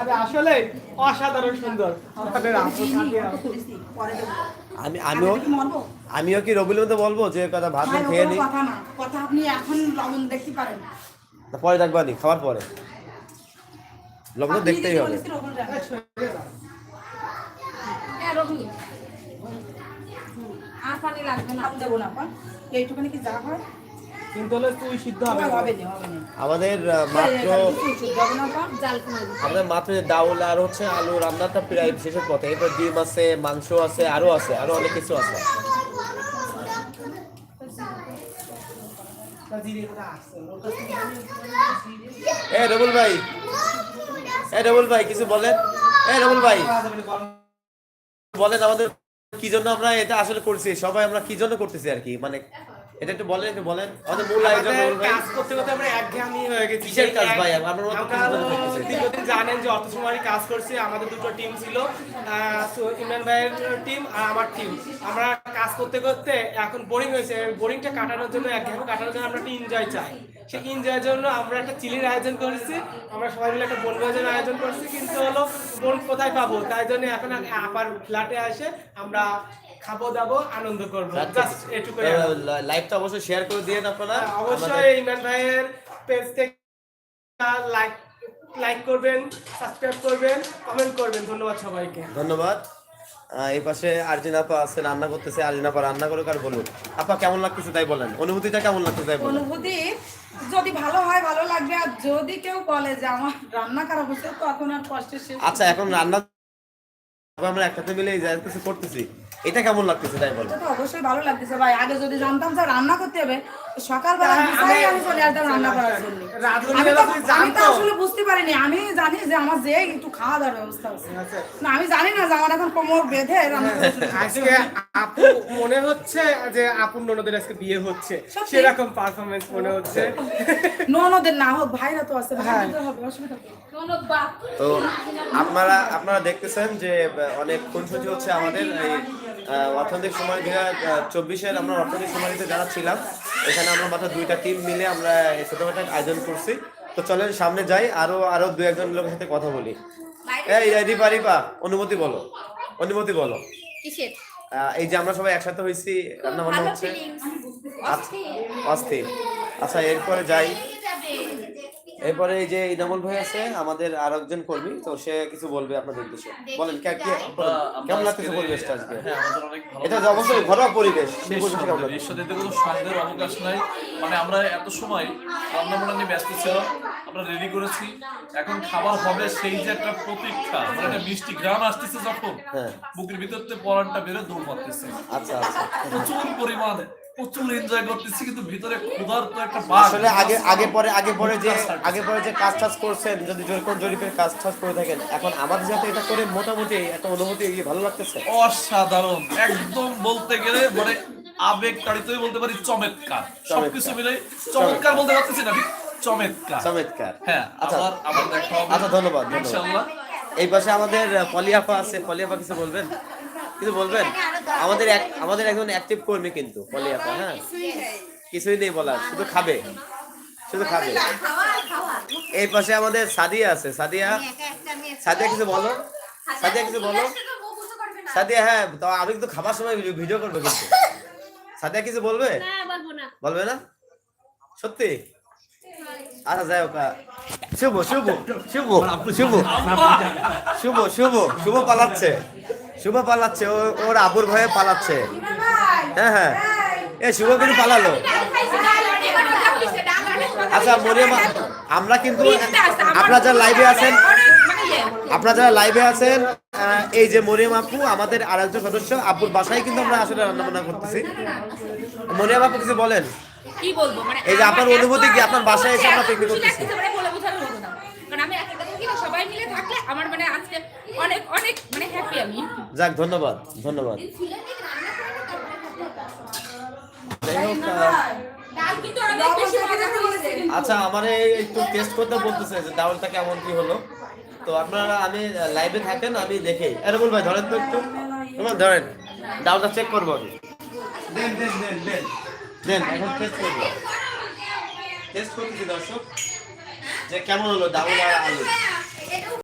আরে আসলে অসাধারণ সুন্দর। আমি আমিও আমিও কি রবির মধ্যে বলব যে কথা ভাত খেয়ে নি? কথা আপনি এখন লবণ দেখতে পারেন। পরে দেখবা নি খাওয়ার পরে। লবণ দেখতেই হবে। হ্যাঁ আর পানি লাগবে না। দেবো না এইটুখানি কি যা হয়? কিন্তু হলে তুই সিদ্ধ হবে। হবে হবে না হবে না। আমাদের মাত্র শুদ্ধ হবে না আপা জাল কমাই আমাদের মাত্র ডাউল আর হচ্ছে আলু রান্নাটা প্রায় শেষের পথে। এরপর ডিম আছে মাংস আছে আরও আছে আরও অনেক কিছু আছে। এ রবুল ভাই। এ রবুল ভাই কিছু বলেন? এ রবুল ভাই। বলেন আমাদের কি জন্য আমরা এটা আসলে করছি? সবাই আমরা কি জন্য করতেছি আর কি? মানে এটা একটু বলেন একটু বলেন। আমাদের মূল আয়োজন কাজ করতে করতে আমরা একঘেয়েমি হয়ে গেছি। কিসের কাজ ভাই? আমার? দীর্ঘদিন জানেন যে অর্থ সময় কাজ করছি। আমাদের দুটো টিম ছিল। ইমরান ভাইয়ের টিম আর আমার টিম আমরা কাজ করতে করতে এখন বোরিং হয়েছে। বোরিংটা কাটানোর জন্য একঘেয়েমি কাটানোর জন্য আমরা একটা এনজয় চাই। সেই এনজয়ের জন্য আমরা একটা চিলির আয়োজন করেছি। আমরা সবাই মিলে একটা বনভোজনের আয়োজন করছি। কিন্তু হলো বোন কোথায় পাবো? তাই জন্য এখন আবার ফ্ল্যাটে আসে আমরা খাব দাবো আনন্দ করব। জাস্ট আর। লাইভটা অবশ্যই শেয়ার করে দিয়েন আপনারা। হ্যাঁ, অবশ্যই ইমরান ভাইয়ের পেজ থেকে লাইক লাইক করবেন সাবস্ক্রাইব করবেন কমেন্ট করবেন। ধন্যবাদ সবাইকে। ধন্যবাদ। এই পাশে আর্জিন আপা আছে রান্না করতেছে। আর্জিন আপা রান্না করে কার বলুন আপা কেমন লাগতেছে তাই বলেন? অনুভূতিটা কেমন লাগতেছে তাই বলেন? অনুভূতি যদি ভালো হয় ভালো লাগবে। আর যদি কেউ বলে যে আমার রান্না খারাপ হচ্ছে তখন আর কষ্টের শেষ আচ্ছা এখন রান্না আমরা একসাথে মিলে এই করতেছি। এটা কেমন লাগতেছে তাই বলেন এটা তো অবশ্যই ভালো লাগতেছে ভাই। আগে যদি জানতাম যে রান্না করতে হবে। সকালবেলা হ্যাঁ, বিছানায় আমি- চলে আসতাম রান্না করার জন্য। আমি তো বেলা তুমি আমি তো আসলে বুঝতে পারিনি। আমি জানি যে আমার যে একটু খাওয়া দাওয়ার ব্যবস্থা আছে। আচ্ছা। না আমি জানি না যে আমার এখন কোমর বেঁধে রান্না করতে আজকে আপু মনে হচ্ছে যে আপুর ননদের আজকে বিয়ে হচ্ছে। সেরকম পারফরমেন্স মনে হচ্ছে। ননদের না হোক ভাইরা তো আছে হ্যাঁ। ভাইরা তো হবে অসুবিধা নেই। কোনো বাপ। তো আপনারা আপনারা দেখতেছেন যে অনেক খুনসুটি হচ্ছে আমাদের। এই অর্থনৈতিক সময় হাজার চব্বিশের আমরা অর্থনৈতিক সময়তে যারা ছিলাম এখানে আমরা মাত্র দুইটা টিম মিলে আমরা এই ছোটখাটো আয়োজন করছি। তো চলেন সামনে যাই আরও আরও দু একজন লোকের সাথে কথা বলি। এই রিপা রিপা অনুমতি বলো অনুমতি বলো। এই যে আমরা সবাই একসাথে হয়েছি রান্না বান্না হচ্ছে। আচ্ছা অস্থির। আচ্ছা এরপরে যাই। এরপরে এই যে ইনামুল ভাই আছে আমাদের আর একজন কর্মী তো সে কিছু বলবে আপনাদের উদ্দেশ্যে। বলেন কে- কে- কেমন লাগতেছে পরিবেশটা আজকে? হ্যাঁ আমাদের অনেক ভালো এটা অবশ্যই ঘরোয়া পরিবেশ? নিঃসন্দেহে কোনো সন্দেহের অবকাশ নাই। মানে আমরা এত সময় রান্না বান্না নিয়ে ব্যস্ত ছিলাম আমরা রেডি করেছি। এখন খাবার হবে সেই যে একটা প্রতীক্ষা মানে একটা মিষ্টি গ্রাম আসতেছে যখন হ্যাঁ। বুকের ভিতর থেকে পরানটা বেরো দৌড় মারতেছে। আচ্ছা আচ্ছা। প্রচুর পরিমাণে। প্রচুর এনজয় করতেছি কিন্তু ভিতরে ক্ষুধার তো একটা আসলে আগে আগে পরে আগে পরে যে আগে পরে যে কাজ টাজ করছেন যদি কোন জরিপের কাজ টাজ করে থাকেন এখন আমাদের সাথে এটা করে মোটামুটি একটা অনুভূতি ভালো লাগতেছে। অসাধারণ। একদম বলতে গেলে মানে আবেগ তাড়িতই বলতে পারি চমৎকার। সবকিছু মিলে চমৎকার বলতে পারতেছি না চমৎকার। চমৎকার। হ্যাঁ আচ্ছা। আবার আবার দেখা হবে। আচ্ছা ধন্যবাদ ইনশাআল্লাহ এই পাশে আমাদের পলিয়াপা আছে পলিয়াপা কিছু বলবেন? কিছু বলবেন আমাদের এক আমাদের একজন অ্যাক্টিভ কর্মী কিন্তু পলিয়াপা হ্যাঁ? কিছুই নেই বলার শুধু খাবে। শুধু খাবে। এই পাশে আমাদের সাদিয়া আছে সাদিয়া। সাদিয়া কিছু বলো। সাদিয়া কিছু বলো। সাদিয়া হ্যাঁ তো আমি কিন্তু খাবার সময় ভিডিও করব কিন্তু। সাদিয়া কিছু বলবে? বলব না। সত্যি? আচ্ছা যাই হোক শুভ শুভ শুভ শুভ শুভ শুভ শুভ পালাচ্ছে। শুভ পালাচ্ছে ওর আবুর ভয়ে পালাচ্ছে। হ্যাঁ হ্যাঁ। এ শুভ কিন্তু পালালো। আচ্ছা মরিয়ম আমরা কিন্তু আপনারা যারা লাইভে আছেন আপনারা যারা লাইভে আছেন এই যে মরিয়ম আপু আমাদের আরেকজন সদস্য আপুর বাসায় কিন্তু আমরা আসলে রান্না বান্না করতেছি। মরিয়ম আপু কিছু বলেন? কি বলব? মানে এই যে আপনার অনুভূতি কি? আপনার বাসায় এসে আমরা খুশি করতেছি। আমি একা একা থাকি না, সবাই মিলে থাকলে আমার মানে আজকে অনেক আমি। যাক ধন্যবাদ ধন্যবাদ। আচ্ছা আমার এই একটু টেস্ট করতে বলতেছে যে ডাউলটা কেমন কি হলো। তো আপনারা আমি লাইভে থাকেন আমি দেখি। এরকম ভাই ধরেন তো একটু। তোমার ধরেন। ডাউলটা চেক করব আমি। দেন দেন দেন দেন। দেন এখন টেস্ট করব। টেস্ট করতেছি দর্শক। যে কেমন হলো ডাউল আর আলু?